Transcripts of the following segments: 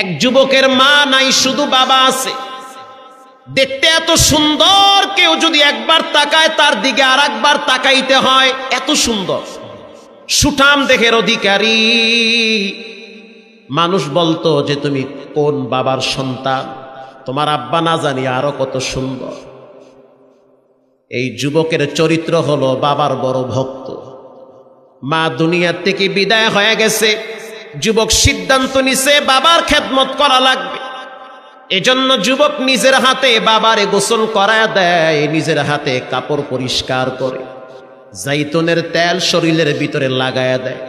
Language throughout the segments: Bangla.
এক যুবকের মা নাই, শুধু বাবা আছে। দেখতে এত সুন্দর, কেউ যদি একবার তাকায় তার দিকে আর একবার তাকাইতে হয়, এত সুন্দর। সুঠাম দেহের অধিকারী। মানুষ বলতো যে, তুমি কোন বাবার সন্তান? তোমার আব্বা না জানি আরও কত সুন্দর। এই যুবকের চরিত্র হলো বাবার বড় ভক্ত। মা দুনিয়ার থেকে বিদায় হয়ে গেছে। যুবক সিদ্ধান্ত নিছে, বাবার খেদমত করা লাগবে। এজন্য যুবক নিজের হাতে বাবারে গোসল করা দেয়, নিজের হাতে কাপড় পরিষ্কার করে, জাইতনের তেল শরীরের ভিতরে লাগায়া দেয়।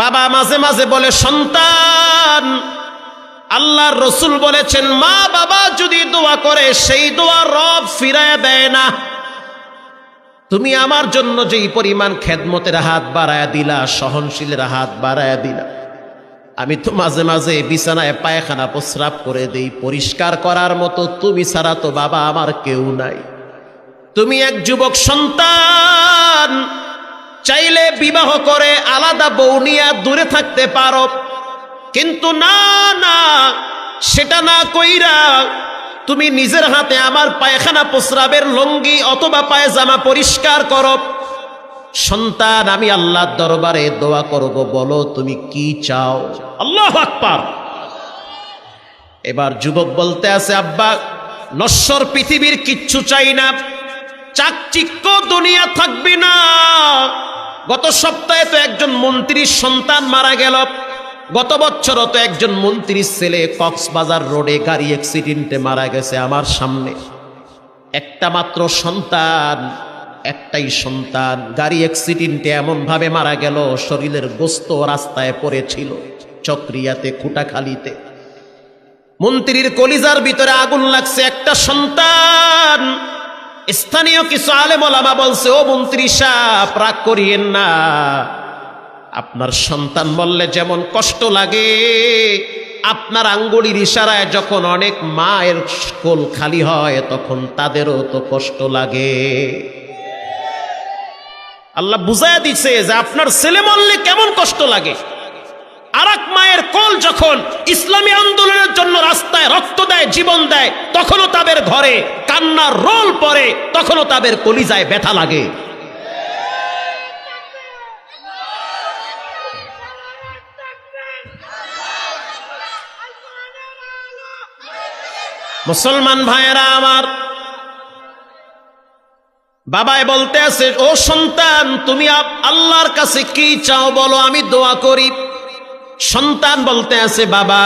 বাবা মাঝে মাঝে বলে, সন্তান, আল্লাহর রসুল বলেছেন, মা বাবা যদি দোয়া করে, সেই দোয়া রব ফিরায় দেয় না। তুমি আমার জন্য যেই পরিমাণ খেদমতের হাত বাড়ায় দিলা, সহনশীলের হাত বাড়ায় দিলা আমি তো মাঝে মাঝে বিছানায় পায়খানা প্রস্রাব করে দেই, পরিষ্কার করার মতো তুমি ছাড়া তো বাবা আমার কেউ নাই। তুমি এক যুবক সন্তান, চাইলে বিবাহ করে আলাদা বউ নিয়ে দূরে থাকতে পারো। কিন্তু না না, সেটা না কইরা তুমি নিজের হাতে আমার পায়খানা প্রস্রাবের লঙ্গি অথবা পায়জামা পরিষ্কার করো। সন্তান আমি আল্লাহর দরবারে দোয়া করব বলো তুমি কি চাও? আল্লাহ আকবার। এবার যুবক বলতে আছে আব্বা নশ্বর পৃথিবীর কিচ্ছু চাই না চাকচিক্য দুনিয়া থাকবে না। গত সপ্তাহে তো একজন মন্ত্রীর সন্তান মারা গেল গত বছরও তো একজন মন্ত্রীর ছেলে কক্সবাজার রোডে গাড়ি অ্যাক্সিডেন্টে মারা গেছে আমার সামনে। একটা মাত্র সন্তান একটাই সন্তান, গাড়ি অ্যাক্সিডেন্টে এমন ভাবে মারা গেল, শরীরের গোস্ত রাস্তায় পড়েছিল, চক্রিয়াতে, খুঁটাখালিতে। মন্ত্রীর কলিজার ভিতরে আগুন লাগছে, একটা সন্তান। স্থানীয় কিছু আলেমলামা বলছে, ও মন্ত্রী সাহ রাগ করিয়েন না। আপনার সন্তান বললে যেমন কষ্ট লাগে, আপনার আঙ্গুলির ইশারায় যখন অনেক মায়ের কোল খালি হয়, তখন তাদেরও তো কষ্ট লাগে। আল্লাহ বুঝাইয়া দিছে যে আপনার ছেলে মরলে কেমন কষ্ট লাগে। আর মায়ের কল যখন ইসলামী আন্দোলনের জন্য রাস্তায় রক্ত দেয়, জীবন দেয়, তখনও তাদের ঘরে কান্নার রোল পরে তখনও তাদের কলিজায় ব্যথা লাগে। মুসলমান ভাইয়েরা আমার বাবাই বলতে আছে, ও সন্তান, তুমি আল্লাহর কাছে কি চাও বলো, আমি দোয়া করি। সন্তান বলতে আছে, বাবা,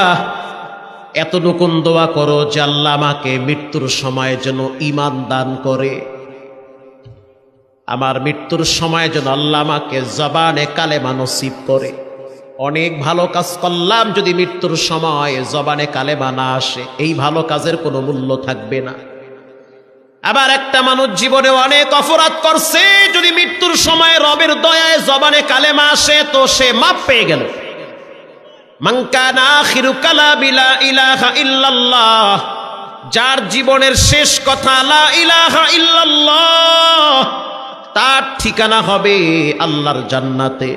এতটুকুন দোয়া করো যে আল্লাহ আমাকে মৃত্যুর সময় যেন ইমান দান করে। আমার মৃত্যুর সময় যেন আল্লাহ আমাকে জবানে কালেমা নসিব করে। অনেক ভালো কাজ করলাম যদি মৃত্যুর সময় জবানে কালেমা না আসে। এই ভালো কাজের কোনো মূল্য থাকবে না। আবার একটা মানুষ জীবনে অনেক অপরাধ করছে, যদি মৃত্যুর সময় রবের দয়ায় জবানে কালেমা আসে, তো সে মাপ পেয়ে গেল। যার জীবনের শেষ কথা ইলাহা ইল্লাল্লাহ, তার ঠিকানা হবে আল্লাহর জান্নাতে।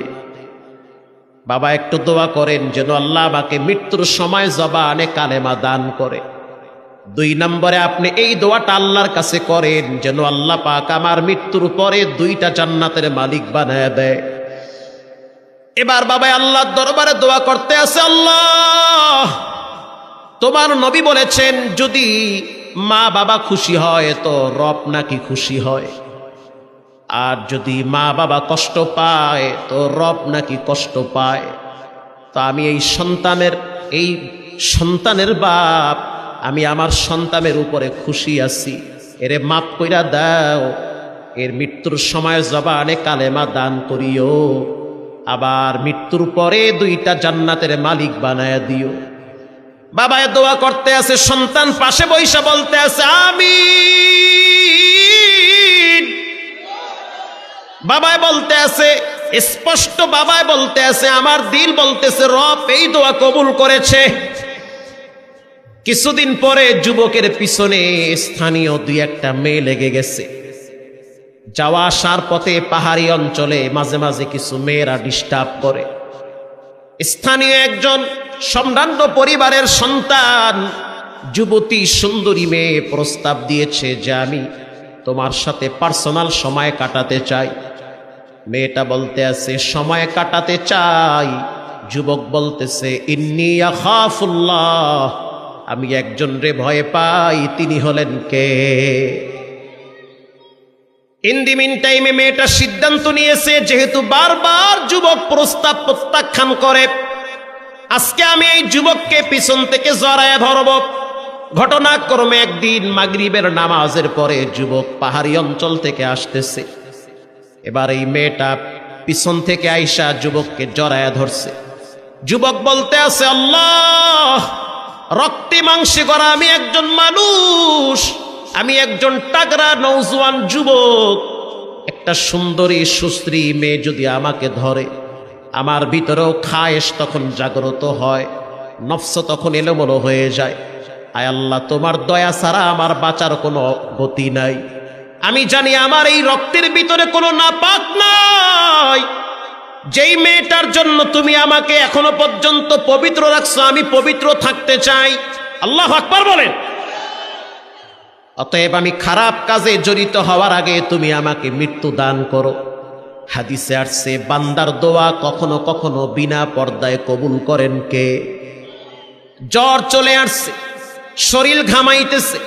বাবা, একটু দোয়া করেন যেন আল্লাহ আমাকে মৃত্যুর সময় জবানে কালেমা দান করে। দুই নম্বরে আপনি এই দোয়াটা আল্লাহর কাছে করেন যেন আল্লাহ পাক আমার মৃত্যুর পরে দুইটা জান্নাতের মালিক বানায় দেয়। এবার বাবা আল্লাহর দরবারে দোয়া করতে আছে, আল্লাহ, তোমার নবী বলেছেন, যদি মা বাবা খুশি হয় তো রব নাকি খুশি হয়। আর যদি মা বাবা কষ্ট পায় তো রব নাকি কষ্ট পায়। তো আমি এই সন্তানের এই সন্তানের বাপ আমি আমার সন্তানের উপরে খুশি আছি। এরে মাপ কইরা দাও। এর মৃত্যুর সময় জবানে কালেমা দান করিও। আবার মৃত্যুর পরে দুইটা জান্নাতের মালিক বানায় দিও। বাবায় দোয়া করতে আছে, সন্তান পাশে বৈশা বলতে আছে আমি বাবায় বলতে আছে, স্পষ্ট বাবায় বলতে আছে, আমার দিল বলতেছে, রব এই দোয়া কবুল করেছে। কিছুদিন পরে যুবকের পিছনে স্থানীয় দুই একটা মেয়ে লেগে গেছে। যাওয়া আসার পথে পাহাড়ি অঞ্চলে মাঝে মাঝে কিছু মেয়েরা ডিস্টার্ব করে। স্থানীয় একজন সম্ভ্রান্ত পরিবারের সন্তান, যুবতী সুন্দরী মেয়ে প্রস্তাব দিয়েছে যে আমি তোমার সাথে পার্সোনাল সময় কাটাতে চাই। মেয়েটা বলতে আছে, সময় কাটাতে চাই। যুবক বলতেছে, ইন্নি আখাফুল্লাহ। আমি একজন রে ভয় পাই, তিনি হলেন কে? ইন দি মিন টাইমে মেয়েটা সিদ্ধান্ত নিয়েছে, যেহেতু বারবার যুবক প্রস্তাব প্রত্যাখ্যান করে, আজকে আমি এই যুবককে পিছন থেকে জড়ায় ধরব। ঘটনাক্রমে একদিন মাগরিবের নামাজের পরে যুবক পাহাড়ি অঞ্চল থেকে আসতেছে। এবার এই মেয়েটা পিছন থেকে আইসা যুবককে জড়ায় ধরছে। যুবক বলতে আছে, আল্লাহ রক্তে মাংসে করা আমি একজন মানুষ, আমি একজন টাগরা নৌজওয়ান যুবক। একটা সুন্দরী, সুশ্রী মেয়ে যদি আমাকে ধরে, আমার ভিতরেও খায়েশ তখন জাগ্রত হয়, নফস তখন এলোমেলো হয়ে যায়। আয় আল্লাহ, তোমার দয়া ছাড়া আমার বাঁচার কোনো গতি নাই। আমি জানি আমার এই রক্তের ভিতরে কোনো নাপাক নাই। যেই মেয়েটার জন্য তুমি আমাকে এখনও পর্যন্ত পবিত্র রাখছো, আমি পবিত্র থাকতে চাই। আল্লাহ আকবার বলেন। অতএব আমি খারাপ কাজে জড়িত হওয়ার আগে তুমি আমাকে মৃত্যু দান করো। হাদিসে আসছে, বান্দার দোয়া কখনো কখনো বিনা পর্দায় কবুল করেন কে? জ্বর চলে আসছে, শরীর ঘামাইতেছে।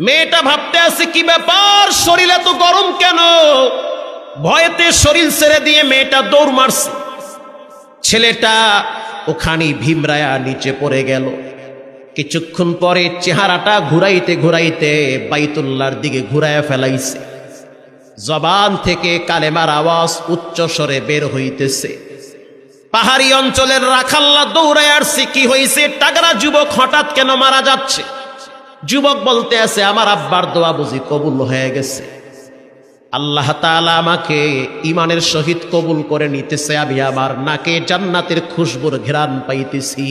মেয়েটা ভাবতে আছে, কি ব্যাপার? শরীর এত গরম কেন? ভয়েতে শরীর ছেড়ে দিয়ে মেয়েটা দৌড় মারছে। ছেলেটা ওখানে ভীমরায়া নিচে পড়ে গেল। কিছুক্ষণ পরে চেহারাটা ঘুরাইতে ঘুরাইতে বাইতুল্লার দিকে ঘুরাইয়া ফেলাইছে। জবান থেকে কালেমার আওয়াজ উচ্চ স্বরে বের হইতেছে। পাহাড়ি অঞ্চলের রাখাল্লা দৌড়ায় আসছে, কি হয়েছে টাগরা যুবক হঠাৎ কেন মারা যাচ্ছে? যুবক বলতে আছে, আমার আব্বার দোয়া বুঝি কবুল হয়ে গেছে। আল্লাহ তালা আমাকে ইমানের সহিত কবুল করে নিতেছে, আমি আমার নাকে জান্নাতের খুশবুর ঘেরান পাইতেছি।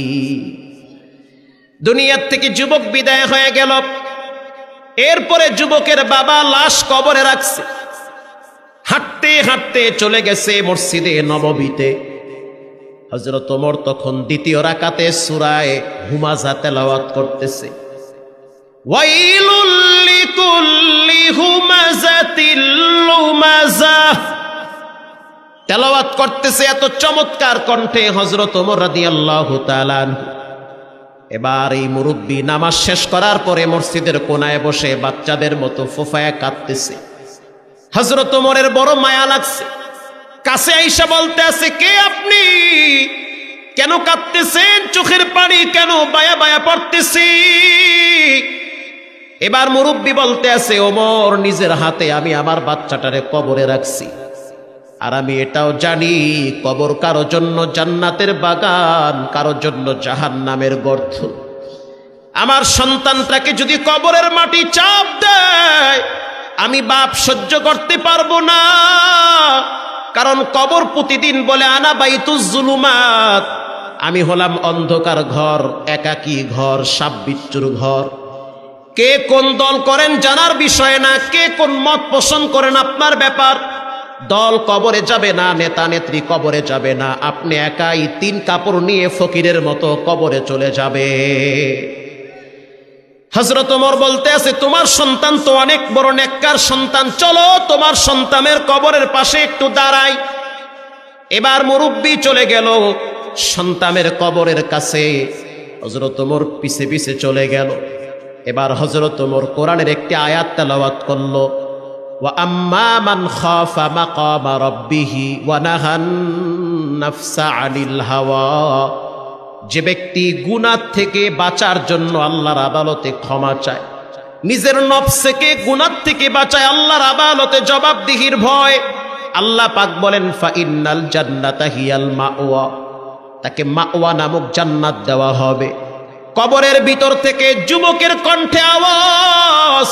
দুনিয়ার থেকে যুবক বিদায় হয়ে গেল। এরপরে যুবকের বাবা লাশ কবরে রাখছে। হাঁটতে হাঁটতে চলে গেছে মসজিদে নববীতে হজরত তখন দ্বিতীয় রাকাতে সুরায় হুমাজা তেলাওয়াত করতেছে। ওয়াইলুল তেলাওয়াত করতেছে এত চমৎকার কণ্ঠে হজরত এবার এই মুরব্বী নামাজ শেষ করার পরে মসজিদের কোনায় বসে বাচ্চাদের মতো ফোফায় কাঁদতেছে। হজরত ওমরের বড় মায়া লাগছে। কাছে আইসা বলতে আছে, কে আপনি? কেন কাঁদতেছেন? চোখের পানি কেন বায়া বায়া পড়তেছি? এবার মুরব্বী বলতে আছে, ওমর, নিজের হাতে আমি আমার বাচ্চাটারে কবরে রাখছি। আর আমি এটাও জানি, কবর কারও জন্য জান্নাতের বাগান, কারও জন্য জাহান নামের গর্ত। আমার সন্তানটাকে যদি কবরের মাটি চাপ দেয়, আমি বাপ সহ্য করতে পারব না। কারণ কবর প্রতিদিন বলে, আনা বাইতুজ জুলুমাত। আমি হলাম অন্ধকার ঘর, একাকী ঘর, সাপ বিচ্ছুর ঘর। কে কোন দল করেন জানার বিষয় না, কে কোন মত পোষণ করেন আপনার ব্যাপার। দল কবরে যাবে না, নেতা নেত্রী কবরে যাবে না, আপনি একাই তিন কাপড় নিয়ে ফকিরের মতো কবরে চলে যাবে। হজরত ওমর বলতে আছে, তোমার সন্তান তো অনেক বড় নেককার সন্তান, চলো তোমার সন্তানের কবরের পাশে একটু দাঁড়াই। এবার মুরব্বী চলে গেল সন্তানের কবরের কাছে। হজরত ওমর পিছে পিছে চলে গেল। এবার হজরত ওমর কোরআনের একটি আয়াত তেলাওয়াত করলো وأما من خاف مقام ربه ونهى النفس عن الهوى যে ব্যক্তি গুনার থেকে বাঁচার জন্য আল্লাহর আদালতে ক্ষমা চায় নিজের নফসকে গুনার থেকে বাঁচায় আল্লাহর আদালতে জবাবদিহির ভয় আল্লাহ পাক বলেন ফাইন্নাল জান্নাতা হিয়াল মাওয়া তাকে মাওয়া নামক জান্নাত দেওয়া হবে কবরের ভিতর থেকে যুবকের কণ্ঠে আওয়াজ।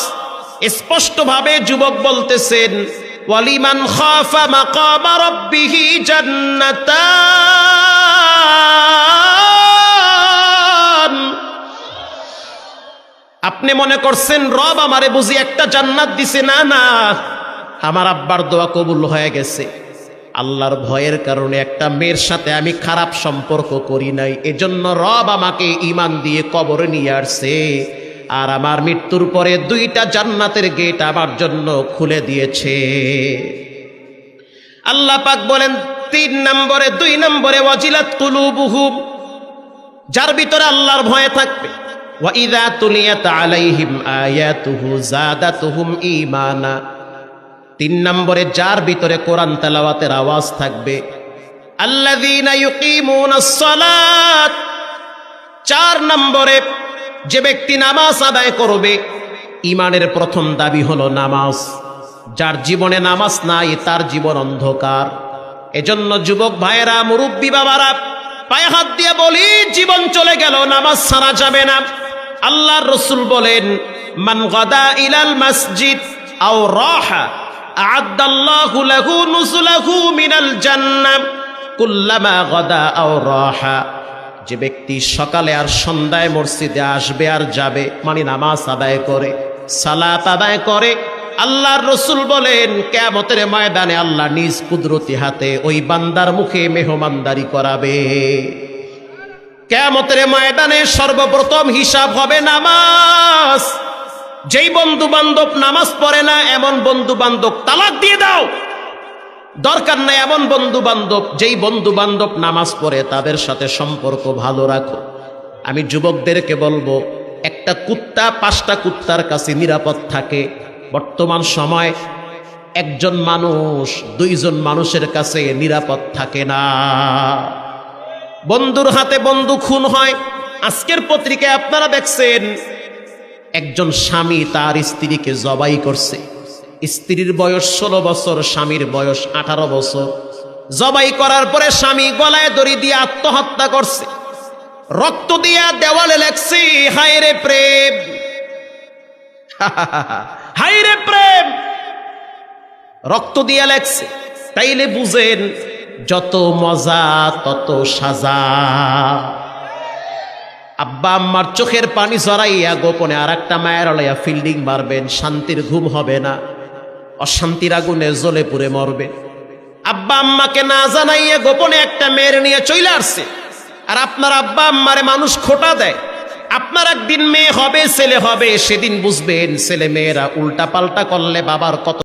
স্পষ্টভাবে যুবক বলতেছেন, ওয়ালিমান খাফা মাকামা রাব্বিহি জান্নাতান। আপনি মনে করছেন, রব আমারে বুঝি একটা জান্নাত দিছে? না না। আমার আব্বার দোয়া কবুল হয়ে গেছে। আল্লাহর ভয়ের কারণে একটা মেয়ের সাথে আমি খারাপ সম্পর্ক করি নাই। এজন্য রব আমাকে ইমান দিয়ে কবরে নিয়ে আসছে। আর আমার মৃত্যুর পরে দুইটা জান্নাতের গেট আমার জন্য খুলে দিয়েছে। আল্লাহ পাক বলেন, তিন নম্বরে, দুই নম্বরে, ওয়াজিলাত কুলুবুহুম, যার ভিতরে আল্লাহর ভয় থাকবে। ওয়াইদা তুলিয়াত আলাইহিম আয়াতুহু, জাদাতুহুম ঈমানা। তিন নম্বরে যার ভিতরে কোরআন তেলাওয়াতের আওয়াজ থাকবে। চার নম্বরে যে ব্যক্তি নামাজ আদায় করবে ইমানের প্রথম দাবি হলো নামাজ। যার জীবনে নামাজ নাই, তার জীবন অন্ধকার। এজন্য যুবক ভাইয়েরা, মুরব্বী বাবারা, পায়ে হাত দিয়ে বলি, জীবন চলে গেল, নামাজ ছাড়া যাবে না। আল্লাহর রসুল বলেন, মান গদা ইলাল মসজিদ আও রাহা। মিনাল কুল্লামা গদা যে ব্যক্তি সকালে আর সন্ধ্যায় মসজিদে আসবে আর যাবে মানে নামাজ আদায় করে, সালাত আদায় করে, আল্লাহর রসুল বলেন কেমতের ময়দানে আল্লাহ নিজ কুদরতি হাতে ওই বান্দার মুখে মেহমানদারি করাবে। কেমতের ময়দানে সর্বপ্রথম হিসাব হবে নামাজ। যেই বন্ধু বান্ধব নামাজ পড়ে না, এমন বন্ধু বান্ধব তালাক দিয়ে দাও। দরকার নাই এমন বন্ধু বান্ধব যেই বন্ধু বান্ধব নামাজ পড়ে, তাদের সাথে সম্পর্ক ভালো রাখো। আমি যুবকদেরকে বলব, একটা কুত্তা, পাঁচটা কুত্তার কাছে নিরাপদ থাকে। বর্তমান সময় একজন মানুষ, দুইজন মানুষের কাছে নিরাপদ থাকে না। বন্ধুর হাতে বন্ধু খুন হয়। আজকের পত্রিকায় আপনারা দেখছেন একজন স্বামী তার স্ত্রীকে জবাই করছে। স্ত্রীর বয়স ষোলো বছর, স্বামীর বয়স আঠারো বছর। জবাই করার পরে স্বামী গলায় দড়ি দিয়ে আত্মহত্যা করছে। রক্ত দিয়া দেওয়ালে লেখছে, হায় রে প্রেম। হায় রে প্রেম। রক্ত দিয়া লেখছে, তাইলে বুঝেন, যত মজা তত সাজা। আব্বা আম্মার চোখের পানি জড়াইয়া গোপনে আর একটা মায়ের আলাইয়া ফিল্ডিং মারবেন, শান্তির ঘুম হবে না। অশান্তির আগুনে জ্বলে পুড়ে মরবে। আব্বা আম্মাকে না জানাইয়া গোপনে একটা মেয়ের নিয়ে চলে আসছে। আর আপনার আব্বা আম্মারে মানুষ খোটা দেয়। আপনার একদিন মেয়ে হবে, ছেলে হবে, সেদিন বুঝবেন ছেলে মেয়েরা উল্টা পাল্টা করলে বাবার কত